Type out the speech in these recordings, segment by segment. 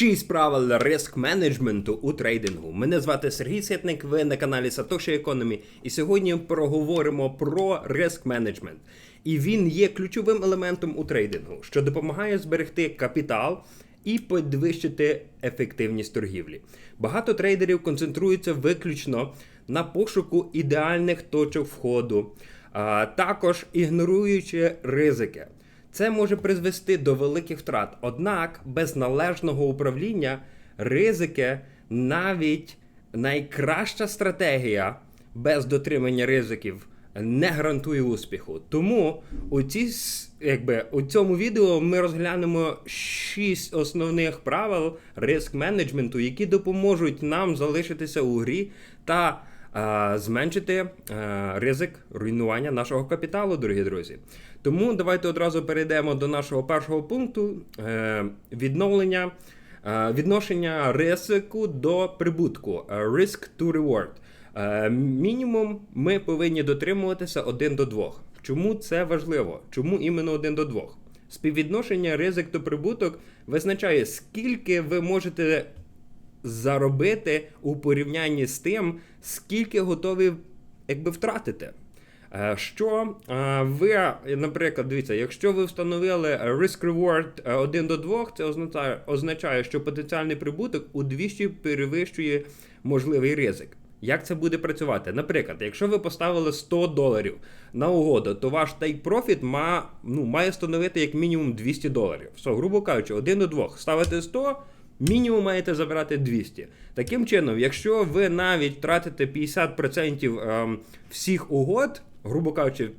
Шість правил риск менеджменту у трейдингу. Мене звати Сергій Ситник, ви на каналі Satoshi Economy. І сьогодні проговоримо про риск менеджмент. І він є ключовим елементом у трейдингу, що допомагає зберегти капітал і підвищити ефективність торгівлі. Багато трейдерів концентруються виключно на пошуку ідеальних точок входу, а також ігноруючи ризики. Це може призвести до великих втрат. Однак без належного управління ризики навіть найкраща стратегія без дотримання ризиків не гарантує успіху. Тому у ці, якби, у цьому відео ми розглянемо шість основних правил риск менеджменту, які допоможуть нам залишитися у грі та зменшити е, ризик руйнування нашого капіталу, дорогі друзі. Тому давайте одразу перейдемо до нашого першого пункту е, відновлення. е, Відношення ризику до прибутку е, risk to reward. Е, Мінімум ми повинні дотримуватися один до двох. Чому це важливо? Чому іменно один до двох? Співвідношення ризик до прибуток визначає, скільки ви можете заробити у порівнянні з тим, скільки готові якби втратити. Е, Що е, ви, наприклад, дивіться, якщо ви встановили risk reward е, 1 до 2, це означає, що потенціальний прибуток удвічі перевищує можливий ризик. Як це буде працювати? Наприклад, якщо ви поставили 100 доларів на угоду, то ваш take profit ма, ну, має становити як мінімум 200 доларів. Все, грубо кажучи, 1 до 2. Ставите 100, мінімум маєте забирати 200. Таким чином, якщо ви навіть втратите 50% ем, всіх угод, грубо кажучи,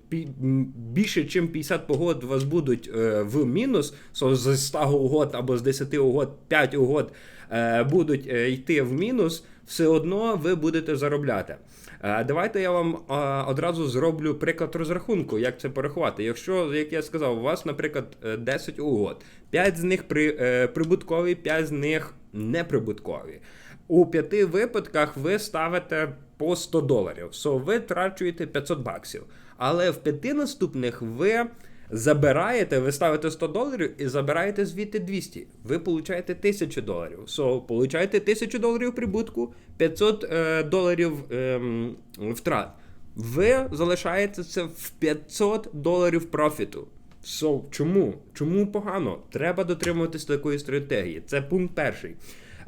більше, ніж 50 погод вас будуть е, в мінус, so, з 100 угод або з 10 угод, 5 угод е, будуть е, йти в мінус, все одно ви будете заробляти. Е, Давайте я вам е, одразу зроблю приклад розрахунку, як це порахувати. Якщо, як я сказав, у вас, наприклад, е, 10 угод, 5 з них при, е, прибуткові, 5 з них неприбуткові. У п'яти випадках ви ставите по 100 доларів. So, ви трачуєте 500 баксів. Але в п'яти наступних ви забираєте, ви ставите 100 доларів і забираєте звідти 200. Ви получаєте 1000 доларів. So, получаєте 1000 доларів прибутку, 500 е, доларів ем, втрат. Ви залишаєте це в 500 доларів профіту. So, чому? Чому погано? Треба дотримуватись такої стратегії. Це пункт перший.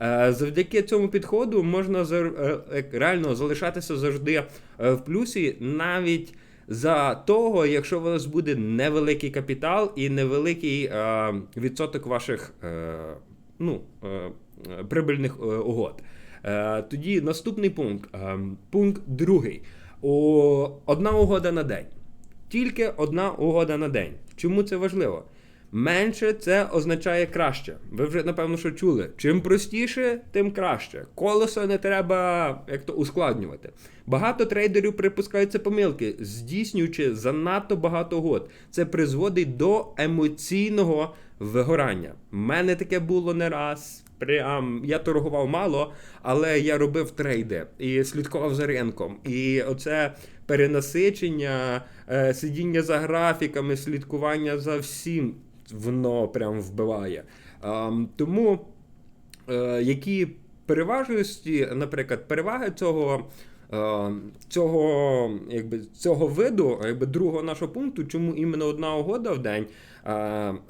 Е, Завдяки цьому підходу можна е, реально залишатися завжди е, в плюсі, навіть за того, якщо у вас буде невеликий капітал і невеликий відсоток ваших ну, прибильних угод. Тоді наступний пункт. Пункт другий. Одна угода на день. Тільки одна угода на день. Чому це важливо? Менше це означає краще. Ви вже напевно що чули. Чим простіше, тим краще. Колесо не треба як то ускладнювати. Багато трейдерів припускаються помилки, здійснюючи занадто багато угод. Це призводить до емоційного вигорання. У мене таке було не раз. Прям я торгував мало, але я робив трейди і слідкував за ринком. І оце перенасичення, сидіння за графіками, слідкування за всім, воно прям вбиває. Тому е, які переважності, наприклад, переваги цього. е, Цього, якби, цього виду, якби другого нашого пункту, чому іменно одна угода в день. Е,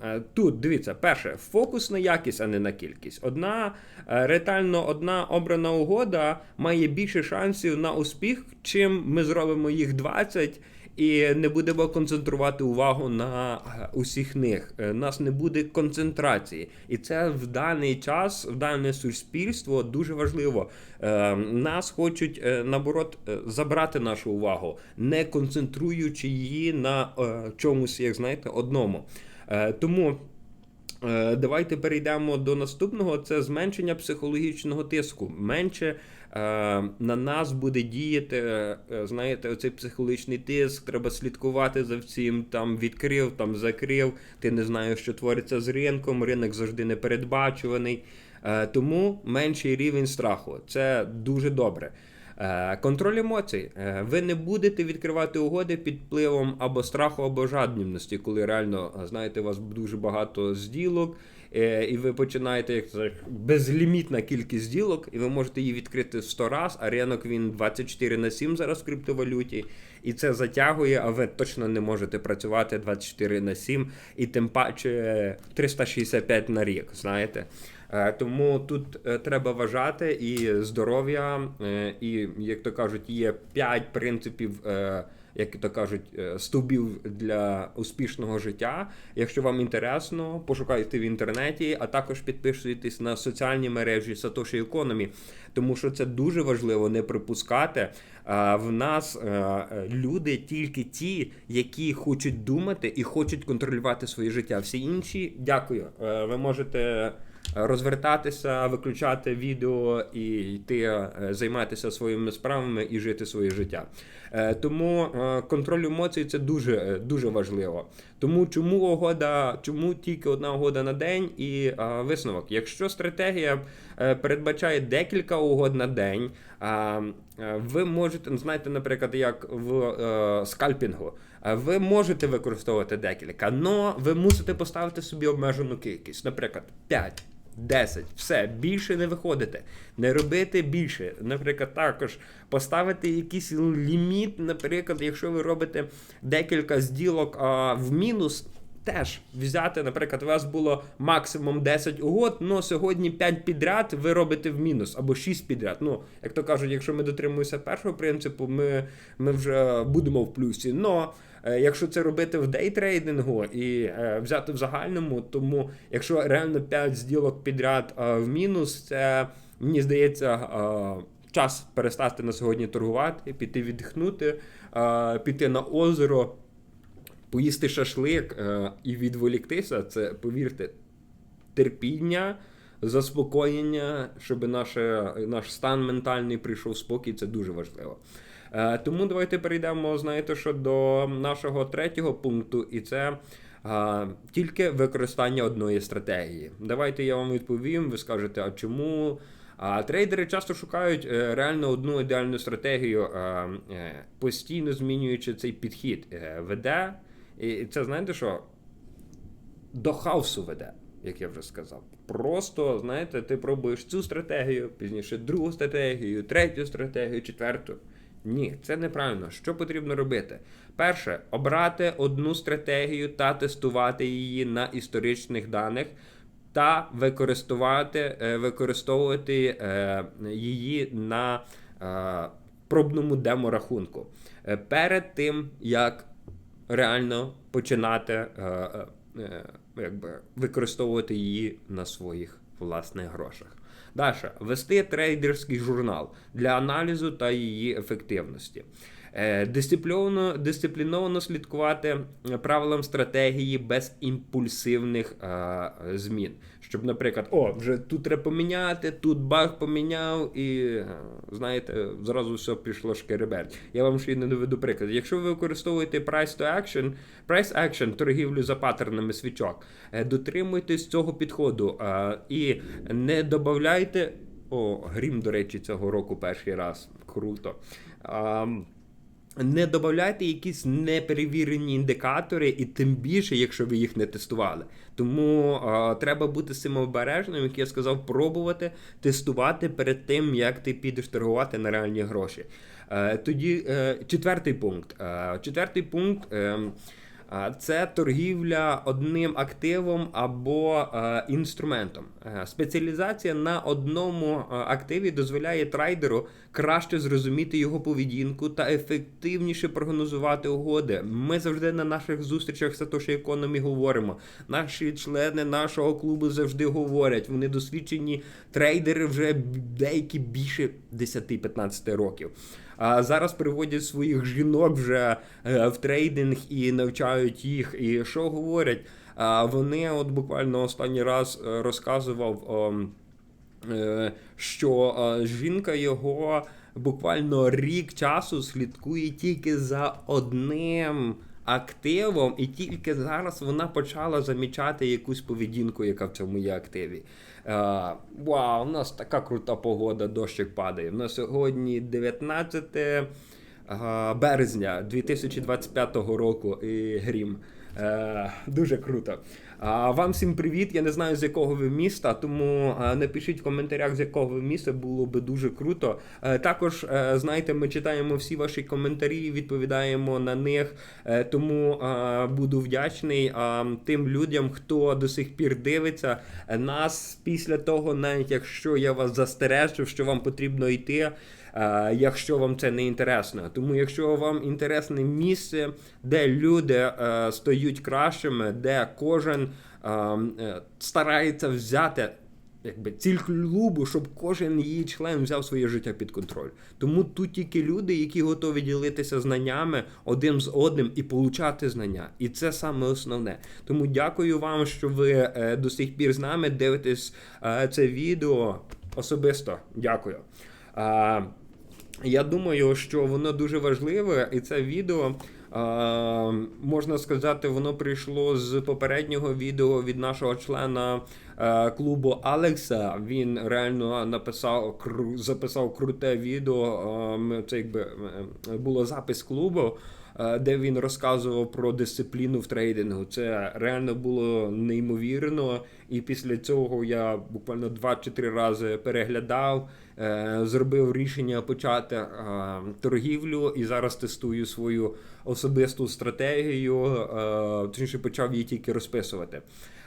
е, Тут дивіться, перше, фокус на якість, а не на кількість. Одна е, ретельно одна обрана угода має більше шансів на успіх, чим ми зробимо їх 20 і не будемо концентрувати увагу на е, усіх них. Е, Нас не буде концентрації, і це в даний час, в дане суспільство дуже важливо. Е, Нас хочуть наоборот забрати нашу увагу, не концентруючи її на чомусь, як знаєте, одному. Тому. Давайте перейдемо до наступного. Це зменшення психологічного тиску. Менше на нас буде діяти, е, знаєте, оцей психологічний тиск, треба слідкувати за всім. Там відкрив, там закрив. Ти не знаєш, що твориться з ринком. Ринок завжди непередбачуваний. Е, тому менший рівень страху. Це дуже добре. Е, Контроль емоцій. Е, Ви не будете відкривати угоди під впливом або страху, або жадібності, коли реально, е, знаєте, у вас дуже багато зділок, е, і ви починаєте як це, безлімітна кількість ділок, і ви можете її відкрити 100 раз, а ринок він 24 на 7 зараз в криптовалюті, і це затягує, а ви точно не можете працювати 24 на 7, і тим паче 365 на рік, знаєте. Е, Тому тут е, треба вважати і здоров'я, е, і, як то кажуть, є 5 принципів. Е, Як то кажуть, е, стовбів для успішного життя. Якщо вам інтересно, пошукайте в інтернеті, а також підписуйтесь на соціальні мережі Satoshi Economy, тому що це дуже важливо не припускати. А В нас е, е, люди тільки ті, які хочуть думати і хочуть контролювати своє життя. Всі інші, дякую. Е, Ви можете розвертатися, виключати відео і йти е, займатися своїми справами і жити своє життя. Е, Тому е, контроль емоцій це дуже, дуже важливо. Тому чому угода, чому тільки одна угода на день і висновок? Якщо стратегія передбачає декілька угод на день, а, ви можете, знаєте, наприклад, як в скальпінгу. Ви можете використовувати декілька, але ви мусите поставити собі обмежену кількість, наприклад, 5. 10. Все, більше не виходите. Не робити більше. Наприклад, також поставити якийсь ліміт, наприклад, якщо ви робите декілька зділок а, в мінус, теж взяти, наприклад, у вас було максимум 10 угод, але сьогодні 5 підряд ви робите в мінус або 6 підряд. Ну, як то кажуть, якщо ми дотримуємося першого принципу, ми, ми вже будемо в плюсі. Но е, якщо це робити в дейтрейдингу і е, взяти в загальному, тому якщо реально 5 зділок підряд е, в мінус, це мені здається. Час перестати на сьогодні торгувати, піти віддихнути, піти на озеро, поїсти шашлик е, і відволіктися, це, повірте, терпіння, заспокоєння, щоб наше, наш стан ментальний прийшов спокій, це дуже важливо. Е, тому давайте перейдемо, знаєте, що до нашого третього пункту, і це. А, тільки використання одної стратегії. Давайте я вам відповім. Ви скажете, а чому? А трейдери часто шукають е, реально одну ідеальну стратегію, е, е, постійно змінюючи цей підхід, е, веде. І це знаєте що? До хаосу веде, як я вже сказав. Просто, знаєте, ти пробуєш цю стратегію, пізніше другу стратегію, третю стратегію, четверту. Ні, це неправильно. Що потрібно робити? Перше, обрати одну стратегію та тестувати її на історичних даних, та використовувати, е, використовувати е, її на е, пробному деморахунку. Перед тим, як реально починати е, е, е, якби, використовувати її на своїх власних грошах. Даша вести трейдерський журнал для аналізу та її ефективності. Е, Дисципліновано, дисципліновано слідкувати правилам стратегії без імпульсивних е, змін. Щоб, наприклад, о, вже тут треба поміняти, тут баг поміняв, і е, знаєте, зразу все пішло шкереберть. Я вам ще й не доведу приклад. Якщо ви використовуєте price to action, price action, торгівлю за паттернами свічок, е, дотримуйтесь цього підходу е, і не додавайте. О, грім, до речі, цього року перший раз. Круто. А, не додавайте якісь неперевірені індикатори, і тим більше, якщо ви їх не тестували. Тому а, треба бути самообережним, як я сказав, пробувати тестувати перед тим, як ти підеш торгувати на реальні гроші. Е, тоді е, четвертий пункт. Е, четвертий пункт. Е, Це торгівля одним активом або е, інструментом. Е, Спеціалізація на одному е, активі дозволяє трейдеру краще зрозуміти його поведінку та ефективніше прогнозувати угоди. Ми завжди на наших зустрічах Satoshi Economy говоримо. Наші члени нашого клубу завжди говорять. Вони досвідчені трейдери вже деякі більше 10-15 років. А зараз приводять своїх жінок вже е, в трейдинг і навчають їх. І що говорять? Вони, от буквально останній раз е, розказував, е, що жінка його буквально рік часу слідкує тільки за одним. Активом, і тільки зараз вона почала замічати якусь поведінку, яка в цьому є активі. Е, вау, у нас така крута погода, дощик падає. У нас сьогодні 19 е, березня 2025 року і грім. Е, дуже круто. Вам всім привіт. Я не знаю з якого ви міста, тому е, напишіть в коментарях, з якого ви міста, було би дуже круто. Е, Також е, знаєте, ми читаємо всі ваші коментарі, відповідаємо на них. Тому буду вдячний тим людям, хто до сих пір дивиться нас після того, навіть якщо я вас застережу, що вам потрібно йти. Якщо вам це не інтересно, тому якщо вам інтересне місце, де люди е, стають кращими, де кожен е, старається взяти якби ціль клубу, щоб кожен її член взяв своє життя під контроль. Тому тут тільки люди, які готові ділитися знаннями один з одним і получати знання. І це саме основне. Тому дякую вам, що ви е, до сих пір з нами дивитесь це відео особисто. Дякую. Я думаю, що воно дуже важливе, і це відео. Можна сказати, воно прийшло з попереднього відео від нашого члена е, клубу Алекса. Він реально написав записав круте відео. Це якби е, було запис клубу, де він розказував про дисципліну в трейдингу. Це реально було неймовірно. І після цього я буквально 2 чи 3 рази переглядав, е, зробив рішення почати е, торгівлю і зараз тестую свою особисту стратегію. е, Точніше, почав її тільки розписувати.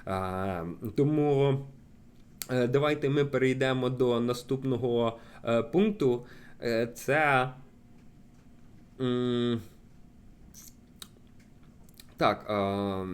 Е, Тому. Е, Давайте ми перейдемо до наступного е, пункту. Е, Це. Так. А...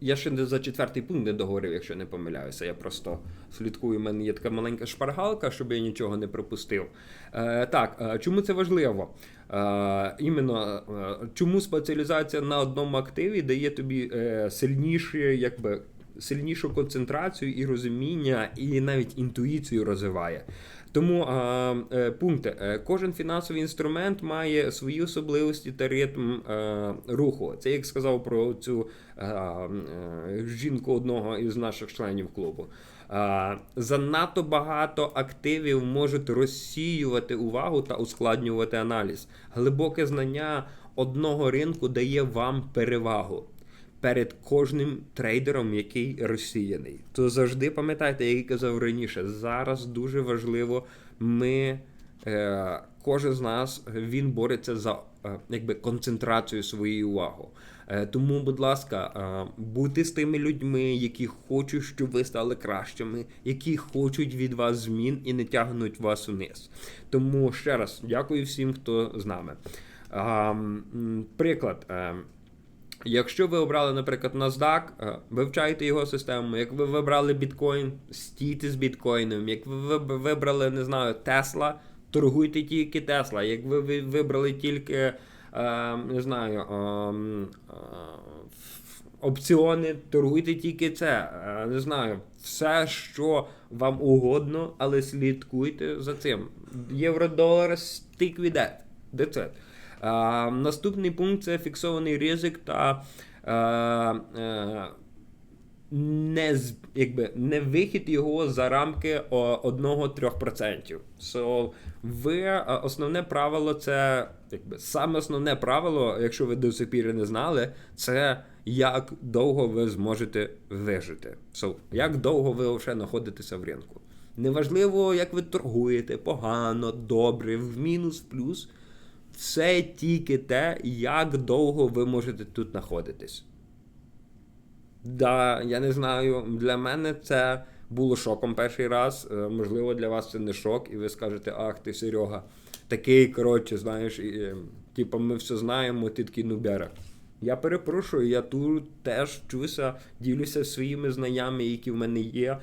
Я ще за четвертий пункт не договорив, якщо не помиляюся. Я просто слідкую. У мене є така маленька шпаргалка, щоб я нічого не пропустив. Е, так, е, чому це важливо? Е, іменно е, чому спеціалізація на одному активі дає тобі е, сильніші, якби. Сильнішу концентрацію і розуміння, і навіть інтуїцію розвиває. Тому е, пункти. Е, Кожен фінансовий інструмент має свої особливості та ритм е, руху. Це як сказав про цю жінку одного із наших членів клубу. Занадто багато активів можуть розсіювати увагу та ускладнювати аналіз. Глибоке знання одного ринку дає вам перевагу перед кожним трейдером, який розсіяний. То завжди пам'ятайте, як я казав раніше, зараз дуже важливо, ми, е, кожен з нас він бореться за е, якби концентрацію своєї уваги. Е, тому, будь ласка, е, будьте з тими людьми, які хочуть, щоб ви стали кращими, які хочуть від вас змін і не тягнуть вас вниз. Тому ще раз дякую всім, хто з нами. Приклад. Якщо ви обрали, наприклад, NASDAQ, е, вивчайте його систему. Як ви вибрали біткоін, стійте з біткоїном. Як ви виб- вибрали, не знаю, Тесла, торгуйте тільки Тесла. Як ви ви вибрали тільки, е, не знаю, е, опціони, торгуйте тільки це. Не знаю, все, що вам угодно, але слідкуйте за цим. Євро-долар, stick with that. Наступний пункт це фіксований ризик та е, не, якби, не вихід його за рамки 1-3%. So, ви, основне правило це якби, саме основне правило, якщо ви до сих пір не знали, це як довго ви зможете вижити. So, як довго ви вже знаходитеся в ринку. Неважливо, як ви торгуєте, погано, добре, в мінус, в плюс. Все тільки те, як довго ви можете тут знаходитись. Да, я не знаю. Для мене це було шоком перший раз. Е, Можливо, для вас це не шок, і ви скажете, ах ти, Серега, такий, коротше, знаєш, і, е, типу, ми все знаємо, ти такий нубяра. Я перепрошую, я тут теж вчуся, ділюся своїми знаннями, які в мене є.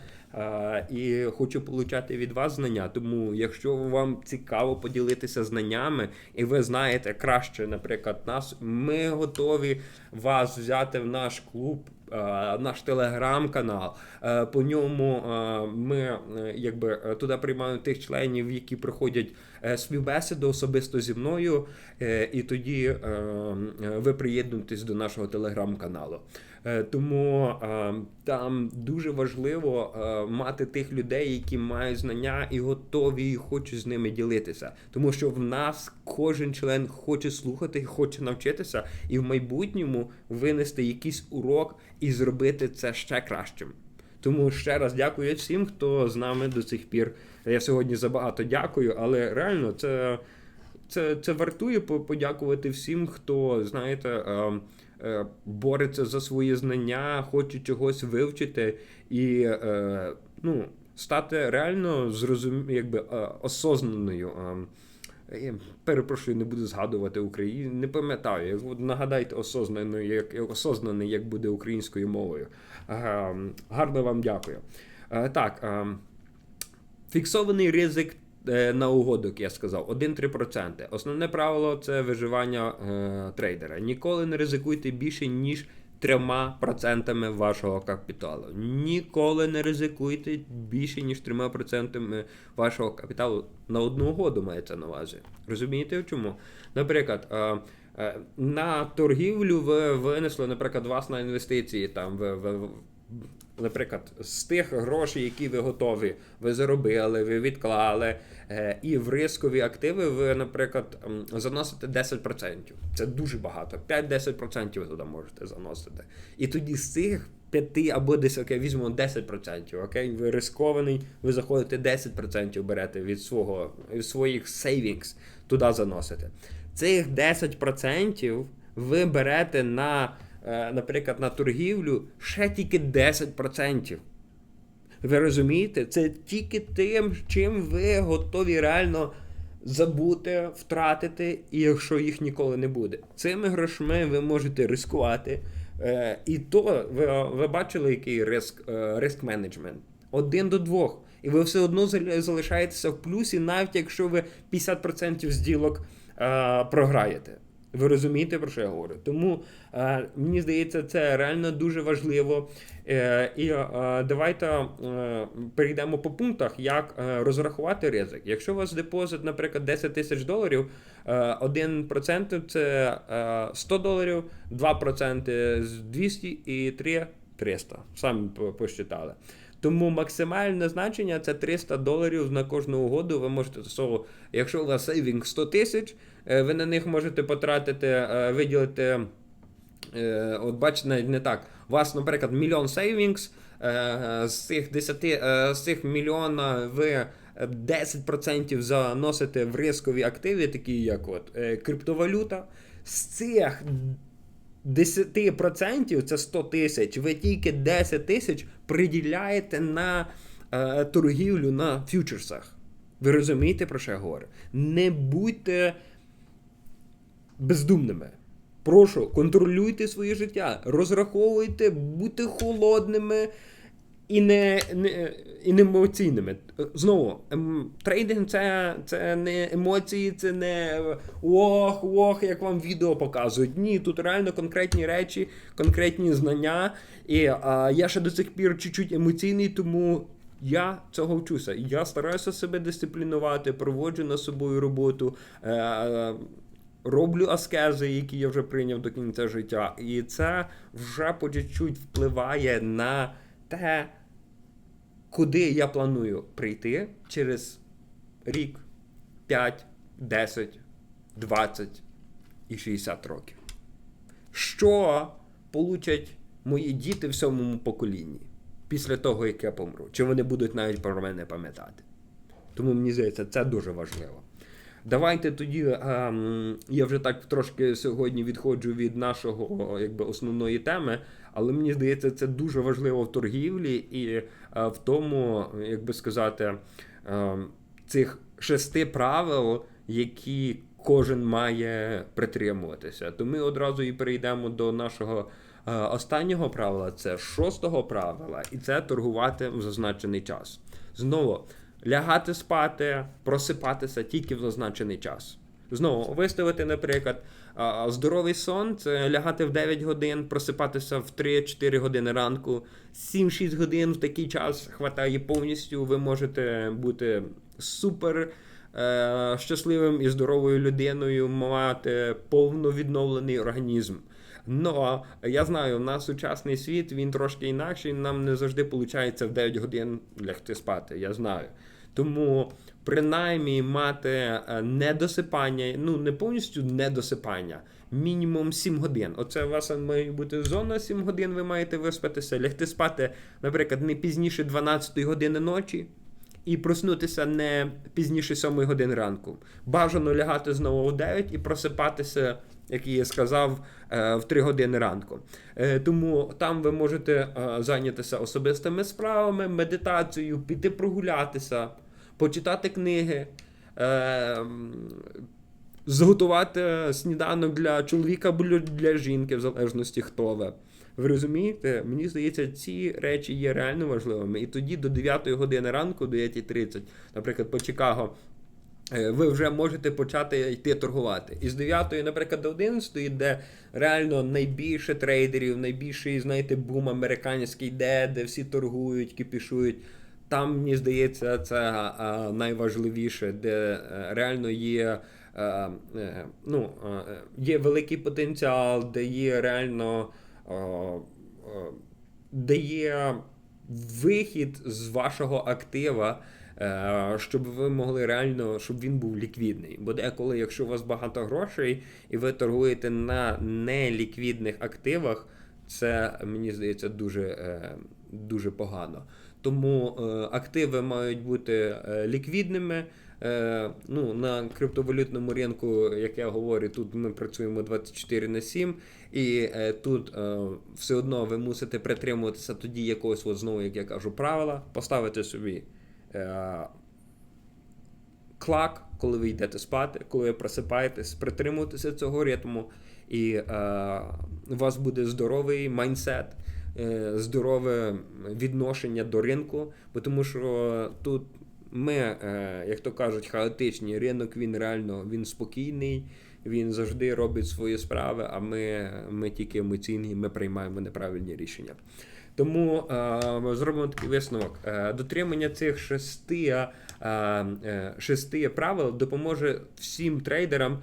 І хочу получати від вас знання. Тому, якщо вам цікаво поділитися знаннями, і ви знаєте краще, наприклад, нас, ми готові вас взяти в наш клуб, наш телеграм-канал. По ньому ми е, якби е, туди приймаємо тих членів, які проходять е, співбесіду особисто зі мною, і тоді ви приєднуєтесь до нашого телеграм-каналу. Е, Тому е, там дуже важливо е, мати тих людей, які мають знання і готові і хочуть з ними ділитися. Тому що в нас кожен член хоче слухати, хоче навчитися, і в майбутньому винести якийсь урок і зробити це ще кращим. Тому ще раз дякую всім, хто з нами до цих пір. Я сьогодні забагато дякую, але реально це, це, це вартує подякувати всім, хто, знаєте, е, бореться за свої знання, хоче чогось вивчити і е, ну, стати реально зрозум... якби, осознаною. Я перепрошую, не буду згадувати Україну. Не пам'ятаю. Нагадайте осознаною, як осознаний, як буде українською мовою. Гарно вам дякую. Так, фіксований ризик на угодок, я сказав, 1-3%. Основне правило це виживання е, трейдера. Ніколи не ризикуйте більше, ніж 3% вашого капіталу. Ніколи не ризикуйте більше, ніж 3% вашого капіталу на одну угоду мається на увазі. Розумієте в чому? Наприклад, е, е, на торгівлю ви винесли, наприклад, вас на інвестиції там ви, ви- Наприклад, з тих грошей, які ви готові, ви заробили, ви відклали, е, і в рискові активи ви, наприклад, заносите 10%. Це дуже багато. 5-10% ви туди можете заносити. І тоді з цих 5 або 10, окей, візьмемо 10%, окей, ви рискований, ви заходите 10% берете від свого від своїх savings, туди заносите. Цих 10% ви берете на, наприклад, на торгівлю ще тільки 10%. Ви розумієте? Це тільки тим, чим ви готові реально забути, втратити, і якщо їх ніколи не буде. Цими грошми ви можете рискувати. Е, і то ви, ви бачили, який риск, е, риск менеджмент? Один до двох. І ви все одно залишаєтеся в плюсі, навіть якщо ви 50% зділок е, програєте. Ви розумієте, про що я говорю? Тому е, мені здається, це реально дуже важливо. Е, і е, давайте е, перейдемо по пунктах, як е, розрахувати ризик. Якщо у вас депозит, наприклад, 10 тисяч доларів, е, 1% це е, 100 доларів, 2% 200 і 3 300. Самі по- посчитали. Тому максимальне значення це 300 доларів на кожну угоду. Ви можете застосовувати. Якщо у вас сейвінг 100 тисяч, е, ви на них можете потратити, е, виділити. Е, От бачите, навіть не так. У вас, наприклад, мільйон сейвінгс, з цих 10, е, з цих мільйона ви 10% заносите в рискові активи, такі як от криптовалюта. З цих 10% це 100 тисяч, ви тільки 10 тисяч приділяєте на е, торгівлю на фьючерсах. Ви розумієте, про що я говорю? Не будьте бездумними. Прошу, контролюйте своє життя, розраховуйте, будьте холодними і не, не, і не емоційними. Знову, ем, трейдинг це, це не емоції, це не ох, ох, як вам відео показують. Ні, тут реально конкретні речі, конкретні знання. І а, я ще до цих пір чуть-чуть емоційний, тому я цього вчуся. Я стараюся себе дисциплінувати, проводжу над собою роботу. Е, Роблю аскези, які я вже прийняв до кінця життя, і це вже по чуть-чуть впливає на те, куди я планую прийти через рік, 5, 10, 20 і 60 років. Що получать мої діти в сьомому поколінні після того, як я помру? Чи вони будуть навіть про мене пам'ятати? Тому мені здається, це дуже важливо. Давайте тоді. ем, я вже так трошки сьогодні відходжу від нашого якби, основної теми, але мені здається, це дуже важливо в торгівлі і в тому, як би сказати, ем, цих шести правил, які кожен має притримуватися. То ми одразу і перейдемо до нашого е, останнього правила, це шостого правила, і це торгувати в зазначений час. Знову лягати спати, просипатися тільки в зазначений час. Знову виставити, наприклад, здоровий сон це лягати в 9 годин, просипатися в 3-4 години ранку. 7-6 годин в такий час хватає повністю. Ви можете бути супер е, щасливим і здоровою людиною, мати повно відновлений організм. Но я знаю, у нас сучасний світ він трошки інакший. Нам не завжди виходить в 9 годин лягти спати. Я знаю. Тому принаймні мати е, недосипання, ну не повністю недосипання, мінімум 7 годин. Оце у вас має бути зона 7 годин, ви маєте виспатися, лягти спати, наприклад, не пізніше 12 години ночі. І проснутися не пізніше 7 години ранку. Бажано лягати знову о 9 і просипатися, як я сказав, е, в 3 години ранку. Е, Тому там ви можете зайнятися особистими справами, медитацією, піти прогулятися, почитати книги, е, зготувати сніданок для чоловіка або для жінки, в залежності хто ви. Ви розумієте? Мені здається, ці речі є реально важливими. І тоді до 9 години ранку, до 9.30, наприклад, по Чикаго, е, ви вже можете почати йти торгувати. І з 9, наприклад, до 11, де реально найбільше трейдерів, найбільший, знаєте, бум американський, де, де всі торгують, кипішують. Там, мені здається, це найважливіше, де е, реально є. е, е, Ну, е, є великий потенціал, де є реально е, е, де є вихід з вашого актива, е, щоб ви могли реально, щоб він був ліквідний. Бо деколи, якщо у вас багато грошей і ви торгуєте на неліквідних активах, це мені здається дуже, е, дуже погано. Тому е, активи мають бути е, ліквідними. Е, ну, на криптовалютному ринку, як я говорю, тут ми працюємо 24 на 7, і тут все одно ви мусите притримуватися тоді якогось, от, знову, як я кажу, правила, поставити собі клак, коли ви йдете спати, коли ви просипаєтесь, притримуватися цього ритму, і у вас буде здоровий майндсет. Е, Здорове відношення до ринку, бо тому що тут ми, е, як то кажуть, хаотичні. Ринок він реально він спокійний, він завжди робить свої справи, а ми, ми тільки емоційні, ми приймаємо неправильні рішення. Тому е, зробимо такий висновок. Дотримання цих шести, шести правил допоможе всім трейдерам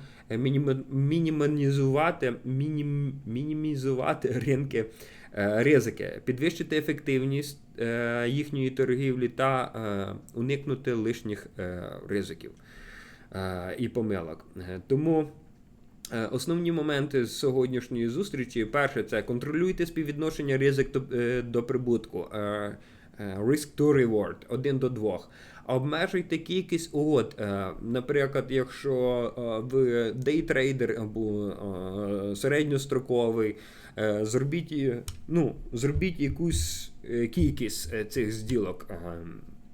мінімізувати, мінім, мінімізувати ринки ризики, підвищити ефективність е, їхньої торгівлі та е, уникнути лишніх е, ризиків е, і помилок. Е, Тому е, основні моменти з сьогоднішньої зустрічі: перше, це контролюйте співвідношення ризик до, е, прибутку. е, е, Risk to reward 1 до 2. Обмежуйте кількість угод. Е, Наприклад, якщо е, ви дейтрейдер або е, середньостроковий, зробіть, ну, зробіть якусь кількість цих зділок. е,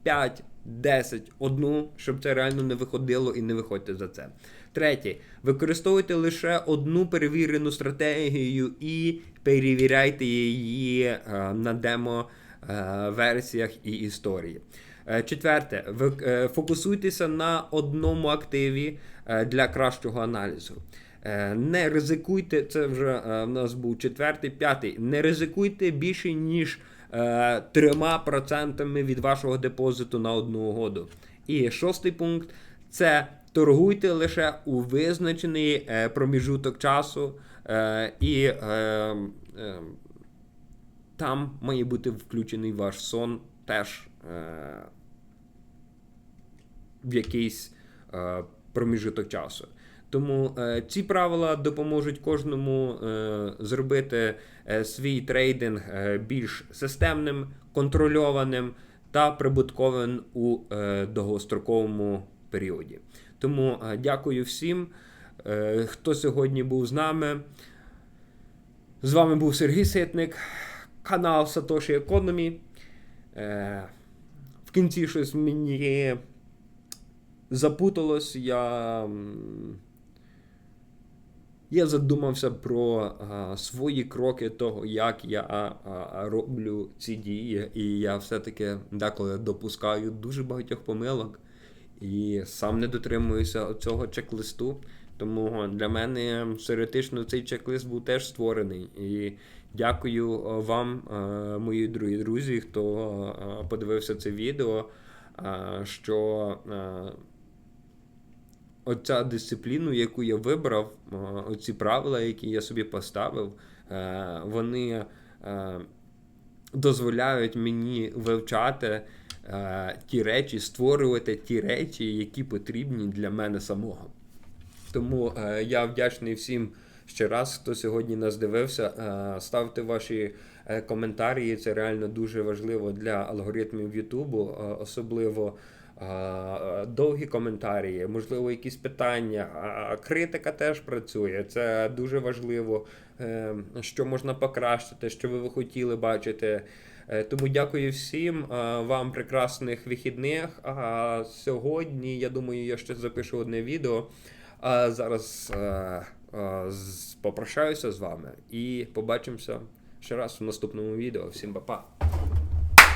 5, 10, одну, щоб це реально не виходило і не виходьте за це. Третє. Використовуйте лише одну перевірену стратегію і перевіряйте її на демо е, версіях і історії. Е, Четверте, е, фокусуйтеся на одному активі е, для кращого аналізу. Не ризикуйте, це вже в нас був четвертий, п'ятий. Не ризикуйте більше, ніж е, трьома процентами від вашого депозиту на одну угоду. І шостий пункт це торгуйте лише у визначений проміжуток часу. І там має бути включений ваш сон теж в якийсь е, проміжуток часу. Тому е, ці правила допоможуть кожному е, зробити е, свій трейдинг е, більш системним, контрольованим та прибутковим у е, довгостроковому періоді. Тому е, дякую всім, е, хто сьогодні був з нами. З вами був Сергій Ситник, канал Satoshi Economy. Кінці щось мені запуталось. Я, я задумався про а, свої кроки того, як я а, роблю ці дії, і я все-таки деколи допускаю дуже багатьох помилок і сам не дотримуюся цього чек-листу. Тому для мене теоретично цей чек-лист був теж створений. І дякую е, вам, е, мої другі друзі, хто е, подивився це відео. Що оця дисципліну, яку я вибрав, оці правила, які я собі поставив, вони дозволяють мені вивчати ті речі, створювати ті речі, які потрібні для мене самого. Тому я вдячний всім ще раз, хто сьогодні нас дивився. Е, ставте ваші е, коментарі. Це реально дуже важливо для алгоритмів Ютубу, е, особливо. Довгі коментарі, можливо, якісь питання. Критика теж працює. Це дуже важливо, що можна покращити, що ви хотіли бачити. Тому дякую всім вам прекрасних вихідних. А сьогодні, я думаю, я ще запишу одне відео. А зараз попрощаюся з вами і побачимося ще раз в наступному відео. Всім па-па!